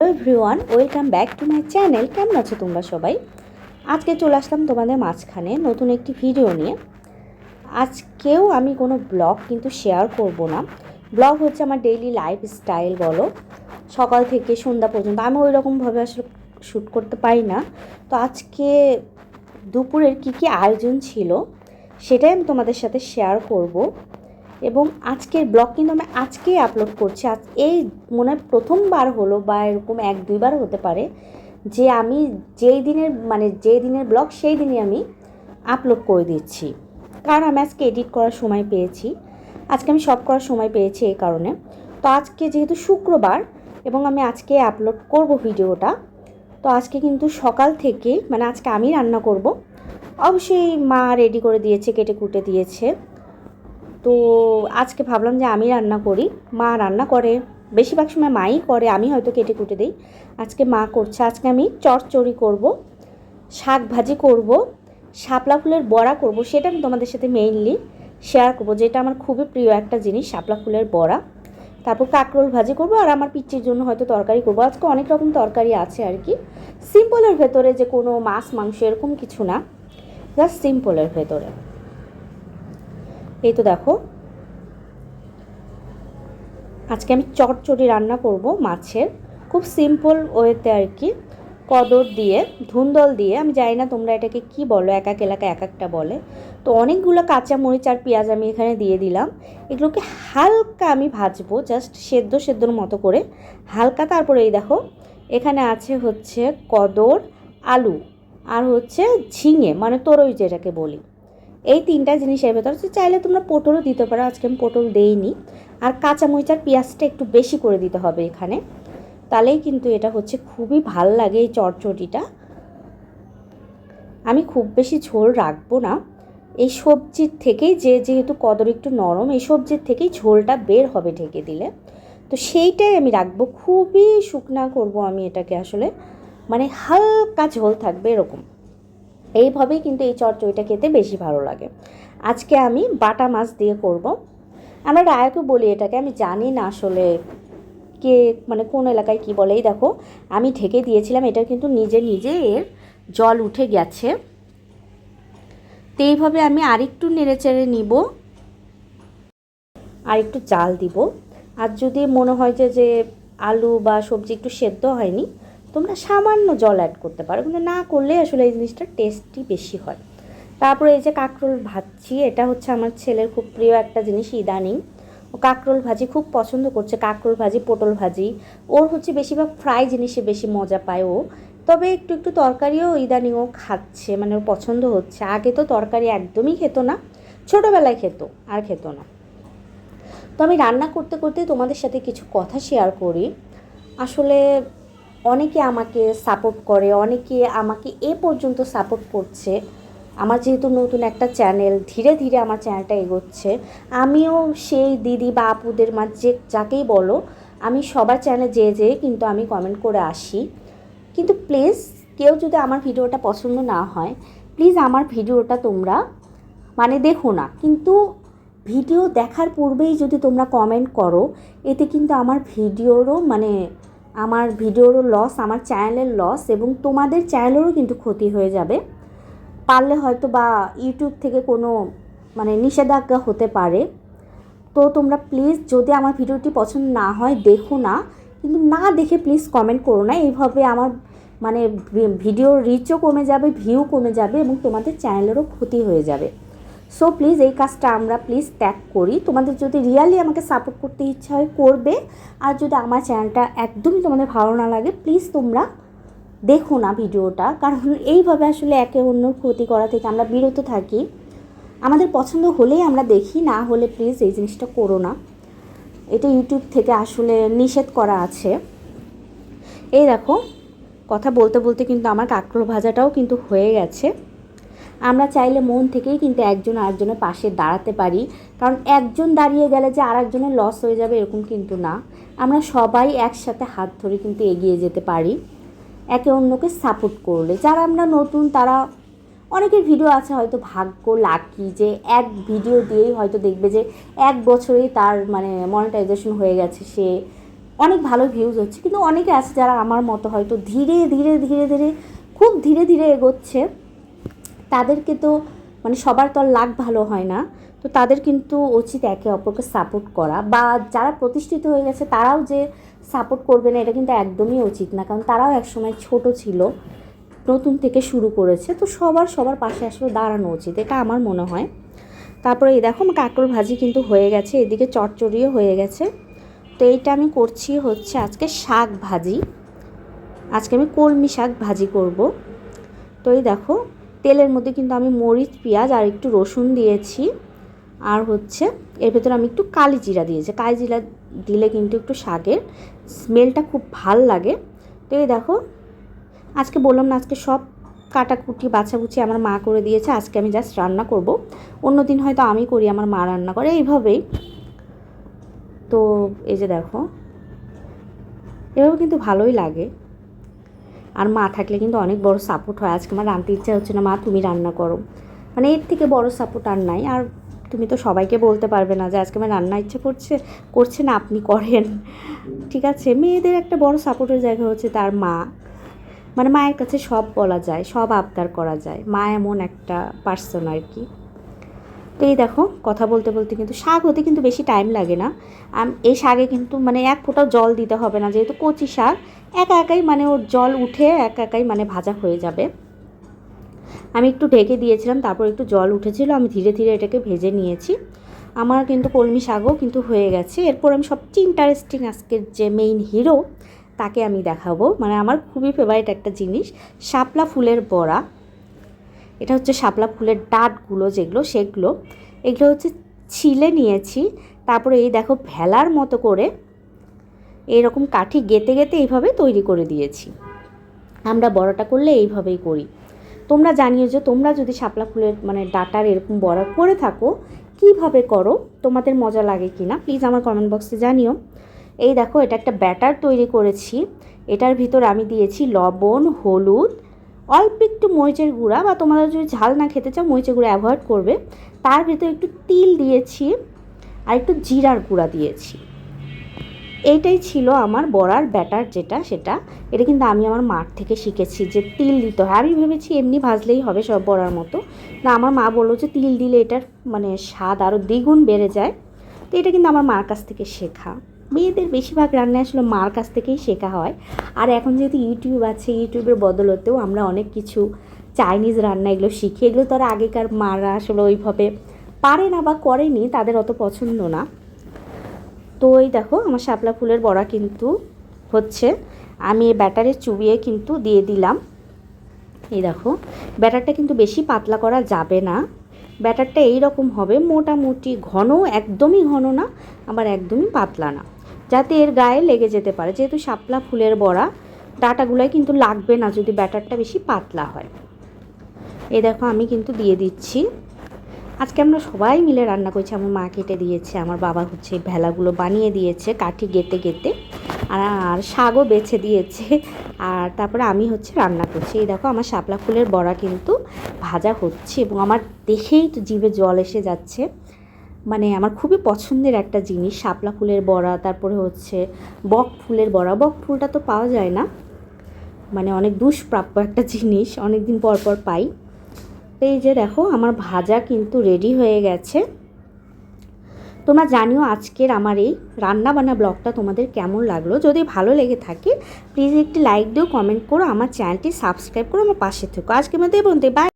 Hello everyone welcome back to my channel কেমন আছো তোমরা সবাই? আজকে চলে আসলাম তোমাদের মাঝখানে নতুন একটি ভিডিও নিয়ে। আজকেও আমি কোনো ব্লগ কিন্তু শেয়ার করব না। ব্লগ হচ্ছে আমার ডেইলি লাইফ স্টাইল বলো। সকাল থেকে সন্ধ্যা পর্যন্ত। আমি ওই রকমভাবে আসলে শ্যুট করতে পারি না। তো আজকে দুপুরের কি কি আয়োজন ছিল, সেটাই আমি তোমাদের সাথে শেয়ার করব। এবং আজকের ব্লগ কিন্তু আমি আজকেই আপলোড করছি। আজ এই মনে হয় প্রথমবার হলো বা এরকম এক, দুইবার হতে পারে যে আমি যেই দিনের মানে যেই দিনের ব্লগ সেই দিনই আমি আপলোড করে দিচ্ছি। কারণ আমি আজকে এডিট করার সময় পেয়েছি। আজকে আমি সব করার সময় পেয়েছি এই কারণে। তো আজকে যেহেতু শুক্রবার এবং আমি আজকে আপলোড করব ভিডিওটা, তো আজকে কিন্তু সকাল থেকে মানে আজকে আমি রান্না করব। অবশ্যই মা রেডি করে দিয়েছে, কেটে কুটে দিয়েছে। তো আজকে ভাবলাম যে আমি রান্না করি। মা রান্না করে। বেশিরভাগ সময় মাই করে, আমি হয়তো কেটে কুটে দিই। আজকে মা করছে। আজকে আমি চটচড়ি করব, শাক ভাজি করব, শাপলা ফুলের বড়া করব। সেটা আমি তোমাদের সাথে মেইনলি শেয়ার করব, যেটা আমার খুবই প্রিয় একটা জিনিস, শাপলা ফুলের বড়া। তারপর কাঁকরোল ভাজি করব আর আমার পিচ্চির জন্য হয়তো তরকারি করব। আজকে অনেক রকম তরকারি আছে আর কি। সিম্পলের ভেতরে যে কোনো মাছ, মাংস এরকম কিছু না। জাস্ট সিম্পলের ভেতরে। এই তো দেখো। আজকে আমি চটচড়ি রান্না করব মাছের। খুব সিম্পল ওয়েতে আর কি কদর দিয়ে, ধুন্দল দিয়ে, আমি জানি না তোমরা এটাকে কি বলো, এক এক এলাকায় এক একটা বলে। তো অনেকগুলো কাঁচা মরিচ আর পেঁয়াজ আমি এখানে দিয়ে দিলাম। এগুলোকে হালকা আমি ভাজবো জাস্ট সেদ্ধ সেদ্ধর মতো করে। হালকা তারপরে এই দেখো, এখানে আছে হচ্ছে কদর, আলু, আর হচ্ছে ঝিঙে মানে তরই যেটাকে বলি। এই তিনটা জিনিসের ভেতর চাইলে তোমরা পটলও দিতে পারো, আজকে আমি পটল দেইনি। আর কাঁচামরিচ আর পেঁয়াজটা একটু বেশি করে দিতে হবে এখানে। তাহলেই কিন্তু এটা হচ্ছে খুবই ভালো লাগে এই চটচটিটা। আমি খুব বেশি ঝোল রাখব না। এই সবজির থেকেই যে যেহেতু কদর একটু নরম, এই সবজির থেকেই ঝোলটা বের হবে ঢেকে দিলে। তো সেইটাই আমি রাখব, খুবই শুকনা করব আমি এটাকে আসলে। মানে হালকা ঝোল থাকবে এরকম। এইভাবেই কিন্তু এই চটচড়িটা খেতে বেশি ভালো লাগে। আজকে আমি বাটা মাছ দিয়ে করব। আমরা রায়াকে বলি এটাকে, আমি জানি না আসলে কে মানে কোন এলাকায় কি বলে। এই দেখো, আমি ঢেকে দিয়েছিলাম, এটা কিন্তু নিজে নিজে এর জল উঠে গেছে। তো এইভাবে আমি আরেকটু নেড়ে চেড়ে নিব আর একটু জাল দিব। আর যদি মনে হয় যে যে আলু বা সবজি একটু সেদ্ধ হয়নি তোমরা সামান্য জল অ্যাড করতে পারো, কিন্তু না করলে আসলে এই জিনিসটা টেস্টি বেশি হয়। তারপরে এই যে কাঁকরোল ভাজছি এটা হচ্ছে আমার ছেলের খুব প্রিয় একটা জিনিস ইদানিং। ও কাঁকরোল ভাজি খুব পছন্দ করছে, কাঁকরোল ভাজি, পটল ভাজি। ওর হচ্ছে বেশিরভাগ ফ্রাই জিনিসে বেশি মজা পায় ও। তবে একটু একটু তরকারিও ইদানিং ও খাচ্ছে মানে ওর পছন্দ হচ্ছে। আগে তো তরকারি একদমই খেত না, ছোটোবেলায় খেত, আর খেত না। তো আমি রান্না করতে করতে তোমাদের সাথে কিছু কথা শেয়ার করি। আসলে অনেকে আমাকে সাপোর্ট করে, অনেকে আমাকে এ পর্যন্ত সাপোর্ট করছে। আমার যেহেতু নতুন একটা চ্যানেল ধীরে ধীরে আমার চ্যানেলটা এগোচ্ছে। আমিও সেই দিদি বা আপুদের মাঝে যাকেই বলো, আমি সবার চ্যানেলে যেয়ে যেয়ে কিন্তু আমি কমেন্ট করে আসি। কিন্তু প্লিজ কেউ যদি আমার ভিডিওটা পছন্দ না হয় প্লিজ আমার ভিডিওটা তোমরা মানে দেখো না। কিন্তু ভিডিও দেখার পূর্বেই যদি তোমরা কমেন্ট করো, এতে কিন্তু আমার ভিডিওরও মানে আমার ভিডিওরও লস আমার চ্যানেলের লস এবং তোমাদের চ্যানেলেরও কিন্তু ক্ষতি হয়ে যাবে। পারলে হয়তো বা ইউটিউব থেকে কোনো মানে নিষেধাজ্ঞা হতে পারে। তো তোমরা প্লিজ যদি আমার ভিডিওটি পছন্দ না হয়, দেখো না। কিন্তু না দেখে প্লিজ কমেন্ট করো না। এইভাবে আমার মানে ভিডিওর রিচও কমে যাবে ভিউ কমে যাবে এবং তোমাদের চ্যানেলেরও ক্ষতি হয়ে যাবে। সো প্লিজ এই কাজটা আমরা প্লিজ ত্যাগ করি। তোমাদের যদি রিয়ালি আমাকে সাপোর্ট করতে ইচ্ছা হয়, করবে। আর যদি আমার চ্যানেলটা একদমই তোমাদের ভালো না লাগে প্লিজ তোমরা দেখো না ভিডিওটা। কারণ এইভাবে আসলে একে অন্যর ক্ষতি করা থেকে আমরা বিরত থাকি। আমাদের পছন্দ হলেই আমরা দেখি, না হলে প্লিজ এই জিনিসটা করো না। এটা ইউটিউব থেকে আসলে নিষেধ করা আছে। এই দেখো, কথা বলতে বলতে কিন্তু আমার কাঁকড়ো ভাজাটাও কিন্তু হয়ে গেছে। আমরা চাইলে মন থেকেই কিন্তু একজন আরেকজনের পাশে দাঁড়াতে পারি। কারণ একজন দাঁড়িয়ে গেলে যে আরেকজনের লস হয়ে যাবে এরকম কিন্তু না। আমরা সবাই একসাথে হাত ধরে কিন্তু এগিয়ে যেতে পারি। একে অন্যকে সাপোর্ট করলে। যারা আমরা নতুন, তারা অনেকের ভিডিও আছে হয়তো ভাগ্য লাকি যে এক ভিডিও দিয়েই হয়তো দেখবে যে এক বছরেই তার মানে মনিটাইজেশন হয়ে গেছে, সে অনেক ভালো ভিউজ হচ্ছে। কিন্তু অনেকে আছে যারা আমার মতো হয়তো ধীরে ধীরে ধীরে ধীরে, খুব ধীরে ধীরে এগোচ্ছে। তাদেরকে তো মানে সবার তো আর লাগ ভালো হয় না। তো তাদের কিন্তু উচিত একে অপরকে সাপোর্ট করা। বা যারা প্রতিষ্ঠিত হয়ে গেছে, তারাও যে সাপোর্ট করবে না, এটা কিন্তু একদমই উচিত না। কারণ তারাও একসময় ছোট ছিল, নতুন থেকে শুরু করেছে। তো সবার সবার পাশে আসলে দাঁড়ানো উচিত। এটা আমার মনে হয়। তারপরে এই দেখো কাঁকরোল ভাজি কিন্তু হয়ে গেছে। এদিকে চটচড়িও হয়ে গেছে। তো এইটা আমি করছি হচ্ছে আজকে শাক ভাজি। আজকে আমি কলমি শাক ভাজি করব। তো এই দেখো তেলের মধ্যে কিন্তু আমি মরিচ, পেঁয়াজ আর একটু রসুন দিয়েছি। আর হচ্ছে এর ভেতরে আমি একটু কালি জিরা দিয়েছি। কালি জিরা দিলে কিন্তু একটু শাকের স্মেলটা খুব ভালো লাগে। তো এই দেখো, আজকে বললাম না, আজকে সব কাটাকুটি বাছাবুচি আমার মা করে দিয়েছে, আজকে আমি জাস্ট রান্না করব। অন্য দিন হয়তো আমি করি, আমার মা রান্না করে, এইভাবেই। তো এই যে দেখো, এভাবে কিন্তু ভালোই লাগে। আর মা থাকলে কিন্তু অনেক বড় সাপোর্ট হয়। আজকে আমার রান্নতে ইচ্ছা হচ্ছে না, মা তুমি রান্না করো। মানে এর থেকে বড় সাপোর্ট আর নাই। আর তুমি তো সবাইকে বলতে পারবে না যে আজকে আমার রান্না ইচ্ছে করছে করছে না, আপনি করেন। ঠিক আছে, মেয়েদের একটা বড় সাপোর্টের জায়গা হচ্ছে তার মা। মানে মায়ের কাছে সব বলা যায়, সব আবদার করা যায়। মা এমন একটা পার্সন আর কি। তো এই দেখো, কথা বলতে বলতে কিন্তু শাক হতে কিন্তু বেশি টাইম লাগে না। এই শাকে কিন্তু মানে এক ফোঁটাও জল দিতে হবে না, যেহেতু কচি শাক, একা একাই মানে ওর জল উঠে একা একাই মানে ভাজা হয়ে যাবে। আমি একটু ঢেকে দিয়েছিলাম, তারপর একটু জল উঠেছিল, আমি ধীরে ধীরে এটাকে ভেজে নিয়েছি। আমার কিন্তু কলমি শাকও কিন্তু হয়ে গেছে। এরপর আমি সবচেয়ে ইন্টারেস্টিং আজকের যে মেইন হিরো তাকে আমি দেখাবো। মানে আমার খুবই ফেভারিট একটা জিনিস, শাপলা ফুলের বড়া। এটা হচ্ছে শাপলা ফুলের ডাঁটগুলো যেগুলো, সেগুলো। এগুলো হচ্ছে ছিলে নিয়েছি। তারপরে এই দেখো ভেলার মতো করে এরকম কাঠি গেতে গেতে এইভাবে তৈরি করে দিয়েছি। আমরা বড়াটা করলে এইভাবেই করি। তোমরা জানিও যে তোমরা যদি শাপলা ফুলের মানে ডাটার এরকম বড়া করে থাকো, কীভাবে করো? তোমাদের মজা লাগে কি না? প্লিজ আমার কমেন্ট বক্সে জানিও। এই দেখো এটা একটা ব্যাটার তৈরি করেছি। এটার ভিতর আমি দিয়েছি লবণ, হলুদ অল্প একটু মরিচের গুঁড়া বা তোমরা যদি ঝাল না খেতে চাও, মরিচের গুঁড়া অ্যাভয়েড করবে। তার ভিতরে একটু তিল দিয়েছি আর একটু জিরার গুঁড়া দিয়েছি। এইটাই ছিল আমার বড়ার ব্যাটার যেটা, সেটা। এটা কিন্তু আমি আমার মার থেকে শিখেছি যে তিল দিতে হয়। আমি ভেবেছি এমনি ভাজলেই হবে সব বড়ার মতো। না, আমার মা বলল যে তিল দিলে এটার মানে স্বাদ আরও দ্বিগুণ বেড়ে যায়। তো এটা কিন্তু আমার মার কাছ থেকে শেখা। মেয়েদের বেশিরভাগ রান্না আসলে মার কাছ থেকেই শেখা হয়। আর এখন যেহেতু ইউটিউব আছে, ইউটিউবের বদলতেও আমরা অনেক কিছু চাইনিজ রান্না এগুলো শিখি। এগুলো তো আর আগেকার মারা আসলে ওইভাবে পারে না বা করেনি, তাদের অত পছন্দ না। তো এই দেখো, আমার শাপলা ফুলের বড়া কিন্তু হচ্ছে। আমি এই ব্যাটারে চুবিয়ে কিন্তু দিয়ে দিলাম। এই দেখো, ব্যাটারটা কিন্তু বেশি পাতলা করা যাবে না। ব্যাটারটা এই রকম হবে, মোটামুটি ঘন, একদমই ঘন না, আবার একদমই পাতলা না। যাতে এর গায়ে লেগে যেতে পারে। যেহেতু শাপলা ফুলের বড়া, ডাটাগুলোয় কিন্তু লাগবে না যদি ব্যাটারটা বেশি পাতলা হয়। এ দেখো, আমি কিন্তু দিয়ে দিচ্ছি। আজকে আমরা সবাই মিলে রান্না করছি। আমার মা কেটে দিয়েছে, আমার বাবা হচ্ছে ভেলাগুলো বানিয়ে দিয়েছে কাঠি গেতে গেতে আর আর শাকও বেছে দিয়েছে। আর তারপরে আমি হচ্ছে রান্না করছি। এই দেখো, আমার শাপলা ফুলের বড়া কিন্তু ভাজা হচ্ছে এবং আমার দেখেই তো জিভে জল এসে যাচ্ছে। মানে আমার খুবই পছন্দের একটা জিনিস, শাপলা ফুলের বড়া, তারপরে হচ্ছে বক ফুলের বড়া। বক ফুলটা তো পাওয়া যায় না। মানে অনেক দুষ্প্রাপ্য একটা জিনিস অনেক দিন পর পর পাই। তো এই যে দেখো, আমার ভাজা কিন্তু রেডি হয়ে গেছে। তোমরা জানিও আজকের আমার এই রান্না বান্না ব্লগটা তোমাদের কেমন লাগল? যদি ভালো লেগে থাকে প্লিজ একটি লাইক দিও কমেন্ট করো, আমার চ্যানেলটি সাবস্ক্রাইব করো, আমার পাশে থেকো। আজকে মধ্যে বলতে বাই